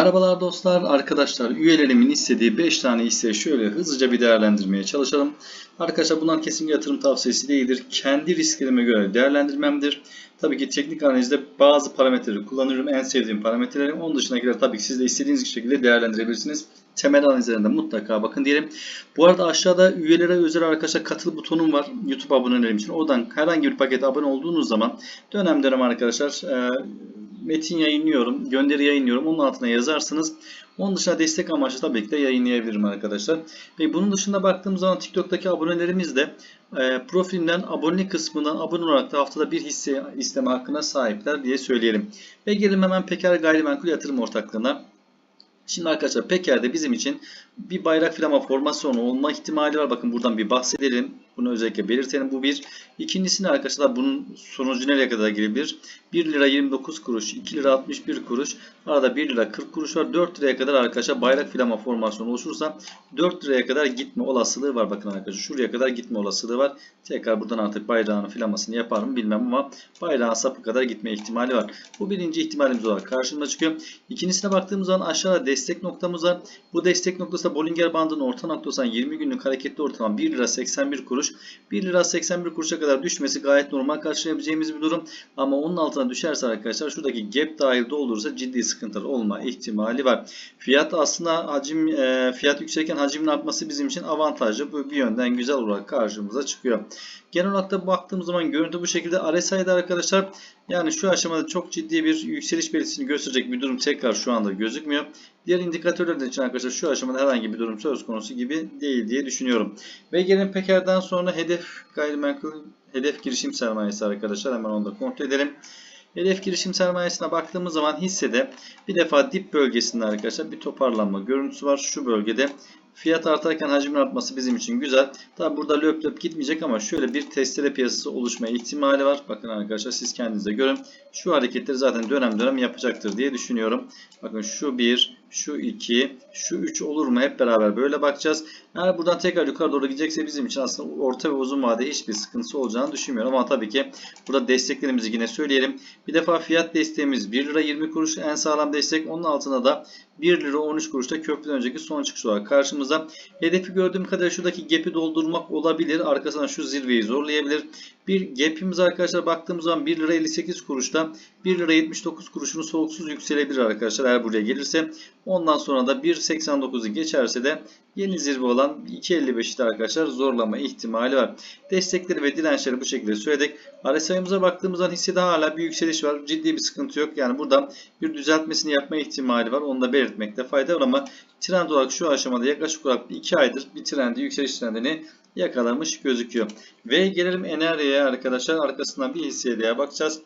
Merhabalar dostlar, arkadaşlar. Üyelerimin istediği 5 tane hisse şöyle hızlıca bir değerlendirmeye çalışalım. Arkadaşlar bunlar kesinlikle yatırım tavsiyesi değildir. Kendi risklerime göre değerlendirmemdir. Tabii ki teknik analizde bazı parametreleri kullanıyorum. En sevdiğim parametrelerim. Onun dışındakiler tabii ki siz de istediğiniz şekilde değerlendirebilirsiniz. Temel analizlerinde mutlaka bakın diyelim. Bu arada aşağıda üyelere özel arkadaşlar katıl butonum var. YouTube abonelerim için. Oradan herhangi bir pakete abone olduğunuz zaman dönem dönem arkadaşlar e, metin yayınlıyorum, gönderi yayınlıyorum. Onun altına yazarsınız. Onun dışında destek amaçlı tabii ki de yayınlayabilirim arkadaşlar. Ve bunun dışında baktığımız zaman TikTok'taki abonelerimiz de e, profilimden abonelik kısmından abone olarak da haftada bir hisse isteme hakkına sahipler diye söyleyelim. Ve gelelim hemen Peker Gayrimenkul Yatırım Ortaklığı'na. Şimdi arkadaşlar Peker'de bizim için bir bayrak flama formasyonu olma ihtimali var. Bakın buradan bir bahsedelim. Bunu özellikle belirtelim. Bu bir. İkincisini arkadaşlar bunun sonucu nereye kadar gelebilir? 1 lira 29 kuruş, 2 lira 61 kuruş, arada 1 lira 40 kuruş var. 4 liraya kadar arkadaşlar bayrak flama formasyonu oluşursa 4 liraya kadar gitme olasılığı var. Bakın arkadaşlar şuraya kadar gitme olasılığı var. Tekrar buradan artık bayrağın flamasını yapar mı bilmem ama bayrağın sapı kadar gitme ihtimali var. Bu birinci ihtimalimiz olarak karşımıza çıkıyor. İkincisine baktığımız zaman aşağıda destek noktamız var. Bu destek noktası Bollinger bandının orta noktasından 20 günlük hareketli ortalama 1 lira 81 kuruş. 1 lira 81 kuruşa kadar düşmesi gayet normal karşılayabileceğimiz bir durum. Ama onun altına düşerse arkadaşlar şuradaki gap dahil doldurursa ciddi sıkıntılar olma ihtimali var. Fiyat aslında hacim e, fiyat yükselirken hacmin artması bizim için avantajlı. Bu bir yönden güzel olarak karşımıza çıkıyor. Genel olarak da baktığımız zaman görüntü bu şekilde. RSI'de arkadaşlar yani şu aşamada çok ciddi bir yükseliş belirtisini gösterecek bir durum tekrar şu anda gözükmüyor. Diğer indikatörler için arkadaşlar şu aşamada herhangi bir durum söz konusu gibi değil diye düşünüyorum. Ve gelin Peker'den sonra hedef gayrimenkul hedef girişim sermayesi arkadaşlar hemen onu da kontrol edelim. Hedef girişim sermayesine baktığımız zaman hissede bir defa dip bölgesinde arkadaşlar bir toparlanma görüntüsü var. Şu bölgede Fiyat artarken hacmin artması bizim için güzel. Tabi burada löp löp gitmeyecek ama şöyle bir testere piyasası oluşma ihtimali var. Bakın arkadaşlar siz kendinize görün. Şu hareketleri zaten dönem dönem yapacaktır diye düşünüyorum. Bakın şu bir, şu 2, şu 3 olur mu? Hep beraber böyle bakacağız. Eğer buradan tekrar yukarı doğru gidecekse bizim için aslında orta ve uzun vade hiçbir sıkıntısı olacağını düşünmüyorum. Ama tabii ki burada desteklerimizi yine söyleyelim. Bir defa fiyat desteğimiz 1 lira 20 kuruş en sağlam destek. Onun altına da 1 lira 13 kuruşta köprüden önceki son çıkış olarak karşımıza. Hedefi gördüğüm kadarıyla şuradaki gap'i doldurmak olabilir. Arkasından şu zirveyi zorlayabilir. Bir gap'imiz arkadaşlar baktığımız zaman 1 lira 58 kuruşta 1 lira 79 kuruşunu soluksuz yükselebilir arkadaşlar eğer buraya gelirse. Ondan sonra da 1.89'u geçerse de yeni zirve olan 2.55'te arkadaşlar zorlama ihtimali var. Destekleri ve dirençleri bu şekilde söyledik. RSI'mize baktığımızda hissede hala bir yükseliş var. Ciddi bir sıkıntı yok. Yani burada bir düzeltmesini yapma ihtimali var. Onu da belirtmekte fayda var ama trend olarak şu aşamada yaklaşık olarak 2 aydır bir trendi, yükseliş trendini yakalamış gözüküyor. Ve gelelim Enerya'ya arkadaşlar. Arkasından bir hisseye bakacağız.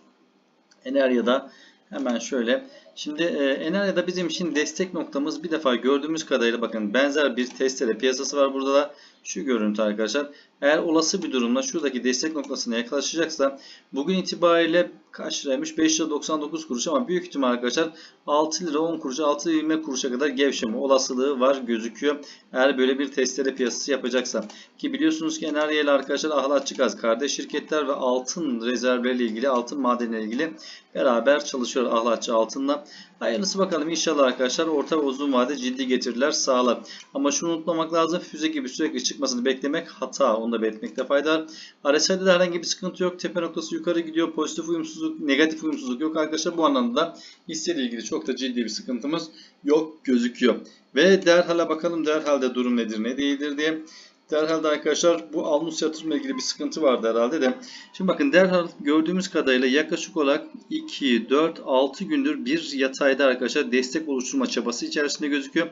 Enerya'da hemen şöyle Şimdi e, Enerya'da bizim için destek noktamız bir defa gördüğümüz kadarıyla bakın benzer bir testere piyasası var burada da. Şu görüntü arkadaşlar. Eğer olası bir durumda şuradaki destek noktasına yaklaşacaksa bugün itibariyle kaç liraymış? 5 lira 99 kuruş ama büyük ihtimal arkadaşlar 6 lira 10 kuruş 6 lira 20 kuruşa kadar gevşeme olasılığı var gözüküyor. Eğer böyle bir testere piyasası yapacaksa. Ki biliyorsunuz ki Enerya ile arkadaşlar Ahlatçı Gaz kardeş şirketler ve altın rezervleriyle ilgili altın madenleriyle ilgili beraber çalışıyor Ahlatçı altınla. Hayırlısı bakalım inşallah arkadaşlar orta ve uzun vade ciddi getiriler sağlar. Ama şunu unutmamak lazım füze gibi sürekli çıkmasını beklemek hata. Onu da belirtmekte fayda var. RSI'de de herhangi bir sıkıntı yok. Tepe noktası yukarı gidiyor. Pozitif uyumsuzluk, negatif uyumsuzluk yok arkadaşlar. Bu anlamda hisseyle ilgili çok da ciddi bir sıkıntımız yok gözüküyor. Ve derhale bakalım derhalde durum nedir ne değildir diye. Derhalde arkadaşlar bu almus yatırımla ilgili bir sıkıntı vardı herhalde de. Şimdi bakın derhal gördüğümüz kadarıyla yaklaşık olarak 2, 4, 6 gündür bir yatayda arkadaşlar destek oluşturma çabası içerisinde gözüküyor.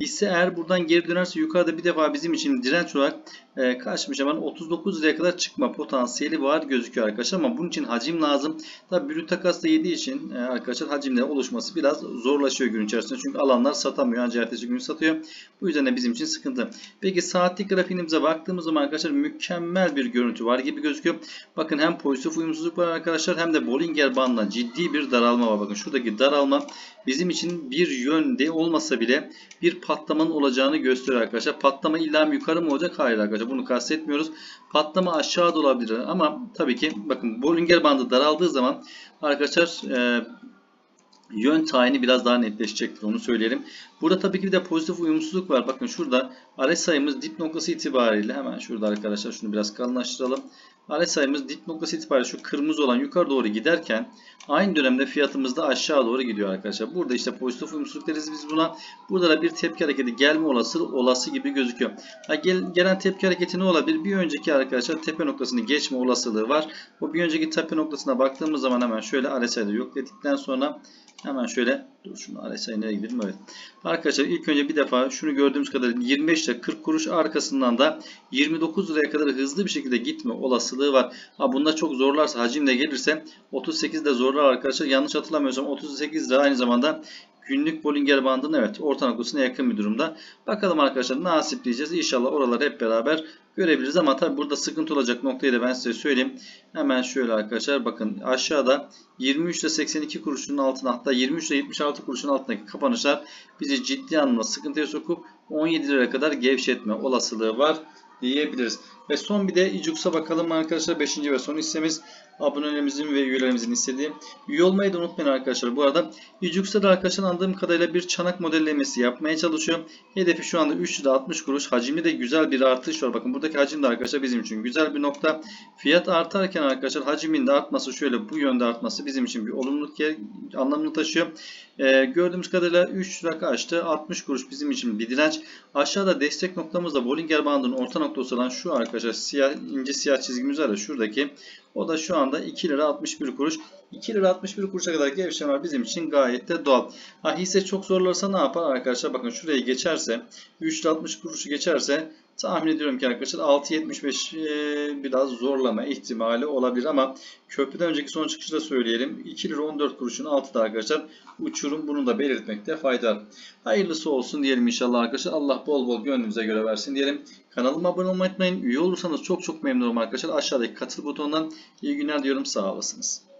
Hisse eğer buradan geri dönerse yukarıda bir defa bizim için direnç olarak e, kaçmış hemen 39 liraya kadar çıkma potansiyeli var gözüküyor arkadaşlar ama bunun için hacim lazım. Tabi brüt takas da yediği için e, arkadaşlar hacimlerin oluşması biraz zorlaşıyor gün içerisinde. Çünkü alanlar satamıyor ancak ertesi gün satıyor. Bu yüzden de bizim için sıkıntı. Peki saatlik grafiğimize baktığımız zaman arkadaşlar mükemmel bir görüntü var gibi gözüküyor. Bakın hem pozitif uyumsuzluk var arkadaşlar hem de Bollinger bandına ciddi bir daralma var. Bakın şuradaki daralma bizim için bir yönde olmasa bile bir patlamanın olacağını gösteriyor arkadaşlar. Patlama illa yukarı mı olacak? Hayır arkadaşlar bunu kastetmiyoruz. Patlama aşağı da olabilir ama tabii ki bakın Bollinger bandı daraldığı zaman arkadaşlar e, yön tayini biraz daha netleşecektir onu söyleyelim. Burada tabii ki bir de pozitif uyumsuzluk var. Bakın şurada RSI sayımız dip noktası itibariyle hemen şurada arkadaşlar şunu biraz kalınlaştıralım. RSI sayımız dip noktası itibariyle şu kırmızı olan yukarı doğru giderken aynı dönemde fiyatımız da aşağı doğru gidiyor arkadaşlar. Burada işte pozitif uyumsuzluk deriz biz buna. Burada da bir tepki hareketi gelme olası olası gibi gözüküyor. Ha, gel, gelen tepki hareketi ne olabilir? Bir önceki arkadaşlar tepe noktasını geçme olasılığı var. Bu bir önceki tepe noktasına baktığımız zaman hemen şöyle RSI'de yok dedikten sonra hemen şöyle dur şunu RSI nereye gidelim evet. Arkadaşlar ilk önce bir defa şunu gördüğümüz kadarıyla 25 ile 40 kuruş arkasından da 29 liraya kadar hızlı bir şekilde gitme olasılığı var. Ha bunda çok zorlarsa hacim de gelirse 38 de zorlar arkadaşlar. Yanlış hatırlamıyorsam 38 de aynı zamanda günlük Bollinger bandının evet orta noktasına yakın bir durumda. Bakalım arkadaşlar nasip diyeceğiz. İnşallah oraları hep beraber görebiliriz ama tabi burada sıkıntı olacak noktayı da ben size söyleyeyim. Hemen şöyle arkadaşlar bakın aşağıda 23 ile 82 kuruşun altına hatta 23 ile 76 kuruşun altındaki kapanışlar bizi ciddi anlamda sıkıntıya sokup 17 liraya kadar gevşetme olasılığı var diyebiliriz. Ve son bir de İCUX'a bakalım arkadaşlar. 5. ve son hissemiz abonelerimizin ve üyelerimizin istediği. Üye olmayı da unutmayın arkadaşlar. Bu arada İCUX'ta da arkadaşlar anladığım kadarıyla bir çanak modellemesi yapmaya çalışıyor. Hedefi şu anda 3 lira 60 kuruş. Hacimde de güzel bir artış var. Bakın buradaki hacim de arkadaşlar bizim için güzel bir nokta. Fiyat artarken arkadaşlar hacimin de artması şöyle bu yönde artması bizim için bir olumluluk anlamını taşıyor. Ee, gördüğümüz kadarıyla 3 lira kaçtı. 60 kuruş bizim için bir direnç. Aşağıda destek noktamızda Bollinger bandının orta noktası olan şu arkadaşlar siyah, ince siyah çizgimiz var ya şuradaki. O da şu anda 2 lira 61 kuruş. 2 lira 61 kuruşa kadar gevşeme var bizim için gayet de doğal. Ha hisse çok zorlarsa ne yapar arkadaşlar? Bakın şurayı geçerse 3 lira 60 kuruşu geçerse tahmin ediyorum ki arkadaşlar 6.75 e, biraz zorlama ihtimali olabilir ama köprüden önceki son çıkışı da söyleyelim. 2 lira 14 kuruşun altında arkadaşlar uçurum bunu da belirtmekte fayda. Hayırlısı olsun diyelim inşallah arkadaşlar. Allah bol bol gönlümüze göre versin diyelim. Kanalıma abone olmayı unutmayın. Üye olursanız çok çok memnun olurum arkadaşlar. Aşağıdaki katıl butonundan iyi günler diyorum. Sağ olasınız.